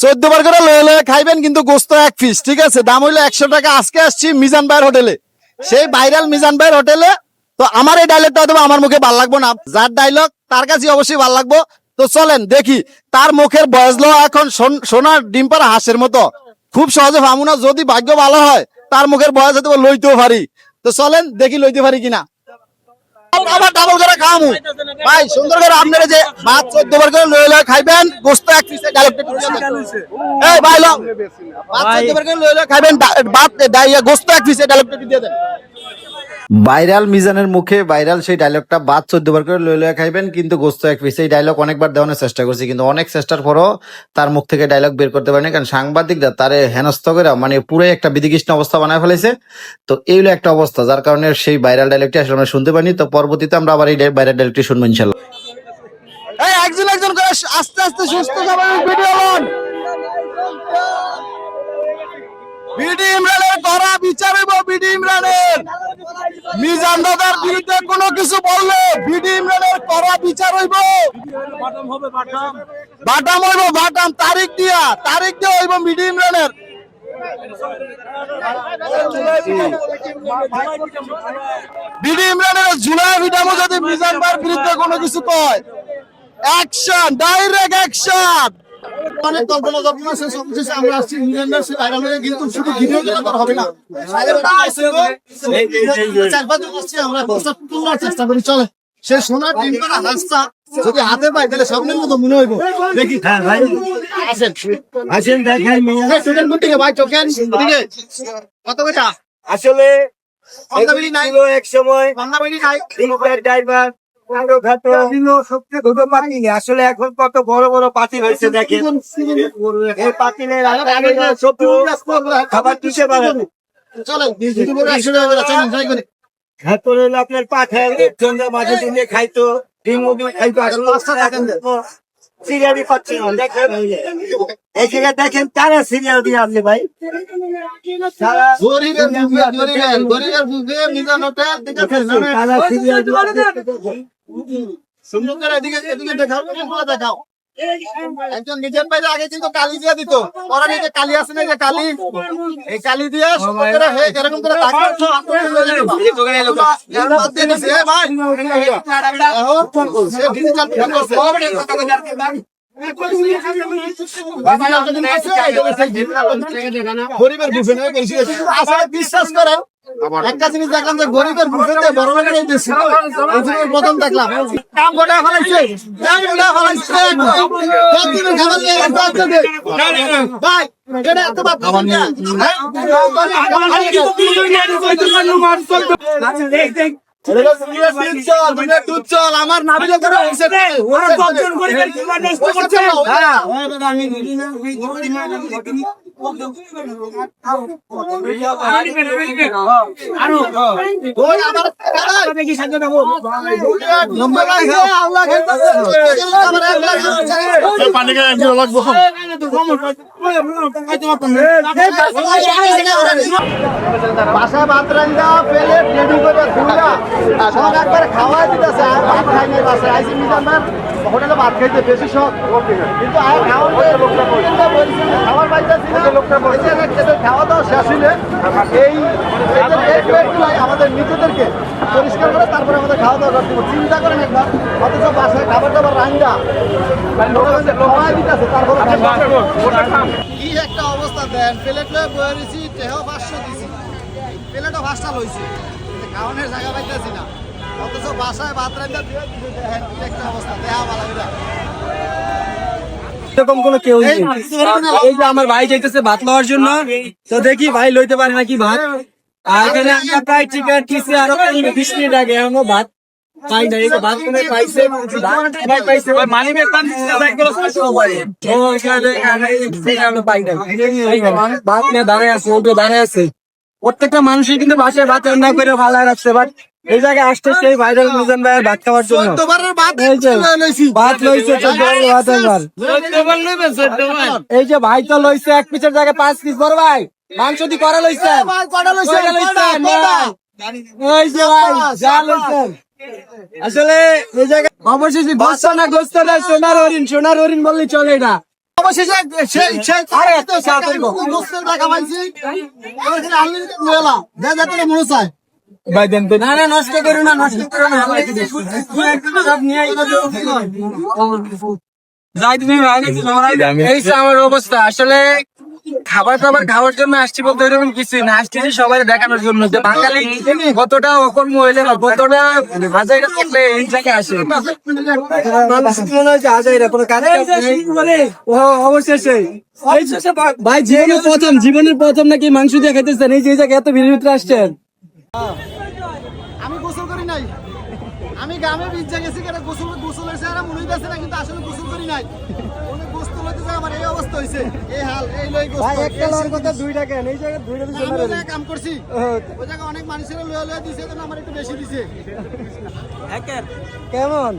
চোদ্দ বার করে লয়ে লয়ে খাইবেন, কিন্তু গোস্ত এক পিস ঠিক আছে? দাম হইল একশো টাকা। আজকে আসছি মিজান ভাইয়ের হোটেলে। সেই ভাইরাল মিজান ভাইয়ের হোটেলে। তো আমার এই ডায়লগটা হয়তো আমার মুখে ভালো লাগবো না। যার ডায়লগ তার কাছে অবশ্যই ভালো লাগবো। তো চলেন, দেখি, তার মুখের বয়স লো এখন সোন- সোনার ডিম্পার হাঁসের মতো। খুব সহজে ভাবু না, যদি ভাগ্য ভালো হয়, তার মুখের বয়স হয়তো লইতেও পারি। তো চলেন, দেখি লইতে পারি কিনা। আবার ডাবল করে খাওয়ামু ভাই, সুন্দর করে আপনারা যে ভাত চোদ্দ বার করে লয়ে লয়ে খাইবেন, গোস্ত এক পিসে ডাইরেক্ট এই ভাই লো ভাত চোদ্দ বার করে লয়ে লয়ে খাইবেন ভাত ডাইয়া গোস্ত এক পিসে ডাইরেক্ট দিয়ে দেন। ভাইরাল মিজানের মুখে ভাইরাল সেই ডায়লগটা বাদ চোদ্দ বার করে লয়ে খাইবেন, কিন্তু গোস্ত এক পিস এই ডায়লগ অনেকবার দেওয়ানোর চেষ্টা করছি, কিন্তু অনেক চেষ্টার পরও তার মুখ থেকে ডায়লগ বের করতে পারেনি, কারণ সাংবাদিকরা তারে হেনস্থ করে মানে পুরো একটা বিধিকৃষ্ণ অবস্থা বানায় ফেলেছে। তো এই হলো একটা অবস্থা, যার কারণে সেই ভাইরাল ডায়লগটি আসলে আমরা শুনতে পাইনি, তো পরবর্তীতে আমরা আবার এই ভাইরাল ডায়লগটি শুনব ইনশাল্লাহ। একজন একজন করে আস্তে আস্তে সুস্থ ভিডিও বিডি ইমরানের করা বিচার হইব বিডি ইমরানের। মিজান দাদার বিরুদ্ধে কোনো কিছু বললে বিডি ইমরানের করা বিচার হইব। বাটাম হইব, বাটাম। তারিখ দিয়া তারিখ দিয়া হইব বিডি ইমরানের। বিডি ইমরানের জুলাই ভিটামো যদি মিজান বার বিরুদ্ধে কোনো কিছু কয়। অ্যাকশন ডাইরেক্ট অ্যাকশন অনেক কল্পনা কল্পনা শেষ অবশেষে আমরা আসছি ইংল্যান্ডের বাইরে হয়ে কিন্তু শুধু ভিডিও করা হবে না। চার আসছি আমরা তোলার চেষ্টা করি চলে। সে সোনার করা যদি হাতে পাই তাহলে স্বপ্নের মতো মনে হইব। দেখি। হ্যাঁ ভাই। আসেন। আসেন এই স্টুডেন্ট কোন ভাই টোকেন কত কটা আসলে এক সময় ড্রাইভার আসলে এখন কত বড় বড় পাতিল হয়েছে দেখেন এই পাতিলের আগে খাবার দিতে পারেন আপনার পাঠায় মাঝে দিনে খাইতো ডিম আসলে পাচ্ছি দেখেন দেখেন কারা সিরিয়াল দিয়ে আসছে ভাই সিরিয়াল সুন্দর এদিকে এদিকে দেখাও দেখাও একজন নিজের বাইরে আগে কিন্তু কালি দিয়ে দিত ওরা নিজে কালি আছে না যে কালি এই কালি দিয়ে এরকম করে বিশ্বাস করেন একটা জিনিস দেখলাম যে গরিবের বুফেতে বড় লোকের এই দেশে প্রথম দেখলাম। কাম গোটা ফলাইছে। কাম গোটা ফলাইছে। প্রতিদিন খাবার নিয়ে আসতে আসতে দে। ভাই এটা এত বাদ দিবেন না? হ্যাঁ? এটা আমার নাবিলে করে হয়েছে রে। হয়েছে তো, হ্যাঁ। ওই আমার নম্বর আছে, আল্লাহ খেলতেছে। বাসায় ভাত প্লেট রেডি করে ধুইলা সব একবার খাওয়াই দিতেছে আর ভাত খাই নাই বাসায় আইসি মিজান ভাই হোটেলে ভাত খাইতে বেশি শখ কিন্তু আর খাওয়ার খাবার যে খাওয়া দাওয়া শেষ হইলে এই আমাদের নিজেদেরকে পরিষ্কার করে তারপরে আমাদের খাওয়া দাওয়া করতে হবে। চিন্তা করেন একবার অথচ বাসায় খাবার দাবার দিতেছে তারপরে কি একটা অবস্থা দেন প্লেট লয়ে বয়ে দেহ পাঁচশো দিছি। প্লেটও পাঁচটা লইছি। খাওয়ানোর জায়গা পাইতেছি না। অথচ বাসায় ভাত রান্না দিয়ে একটা অবস্থা দেহা ভালো এরকম কোনো কেউ এই যে আমার ভাই যাইতেছে ভাত লওয়ার জন্য তো দেখি ভাই লইতে পারে নাকি ভাত। এখানে আমরা প্রায় টিকিট কিসে আরও বিশ মিনিট আগে এখনও ভাত। পাই নাই ভাত পাইছে? ভাত পাইছে? ভাই মানি বের পান ব্যাগগুলো ও এখানে এখানে এই থেকে আমরা পাই নাই। এই যে মানুষ ভাত নিয়ে দাঁড়ায় আছে ওটা দাঁড়ায় আছে। প্রত্যেকটা মানুষই কিন্তু বাসায় ভাত রান্না করে ভালো রাখছে বাট এই জায়গায় আসতে সেই ভাইরাল মিজান ভাইয়ের ভাত খাওয়ার জন্য। ভাত এই যে লইছে চোদ্দ ভাত এই যে ভাই তো লইছে এক পিসের জায়গায় পাঁচ পিস বড় ভাই। মাংস দি করা লইছেন? কটা লইছেন? ওই যে ভাই যা লইছেন। আসলে এই জায়গায় অবশেষে গোস্ত না গোস্ত না সোনার হরিণ সোনার হরিণ বললে চলে এটা। অবশেষে সে- সে- আরে এত সাথে গোস্তের টাকা পাইছি। এবার খালি আনলিমিটেড লয়েলা যা যা তোর মনে চায়। ভাই দেন তো। না না নষ্ট করো না নষ্ট করো না। যাই তুমি এই আমার অবস্থা। আসলে খাবার টাবার খাওয়ার জন্য আসছি বলতে এরকম কিছু না। আসছি সবাই দেখানোর জন্য। যে বাঙালি কতটা অকর্ম হইলে বা কতটা হাজাইরা থাকলে এই জায়গায় আসে। মনে হয় হাজাইরা কোনো কাজ ও অবশেষে। এই যে ভাই জীবনের প্রথম জীবনের প্রথম নাকি মাংস দিয়ে খাইতেছেন এই যে এই জায়গায় এত ভিড়ের ভিতরে আসছেন। আমি গোসল করি নাই। আমি গ্রামে গেছি গোসল গোসল হয়েছে আর মনে হইতেছে না কিন্তু আসলে গোসল করি নাই। অনেক গোস্ত আমার এই অবস্থা হয়েছে এই হাল এই লই গোস্ত ভাই একটা লওয়ার কথা দুইটা কেন? এই জায়গায় দুইটা দিতে আমি ওই কাম করছি। ওই জায়গায় অনেক মানুষের লয়ে লয়ে দিছে তো আমার একটু বেশি দিছে। কেমন?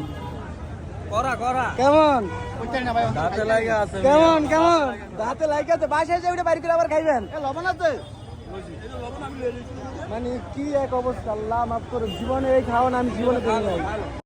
করা করা। কেমন? ওইটাই না ভাই হাতে লাগে আছে কেমন কেমন? দাঁতে লাগে আছে বাসায় যাই বাড়ি করে আবার খাইবেন? লবণ আছে? মানে কি এক অবস্থা আল্লাহ মাফ করো জীবনে এই খাওয়ান আমি জীবনে করি নাই।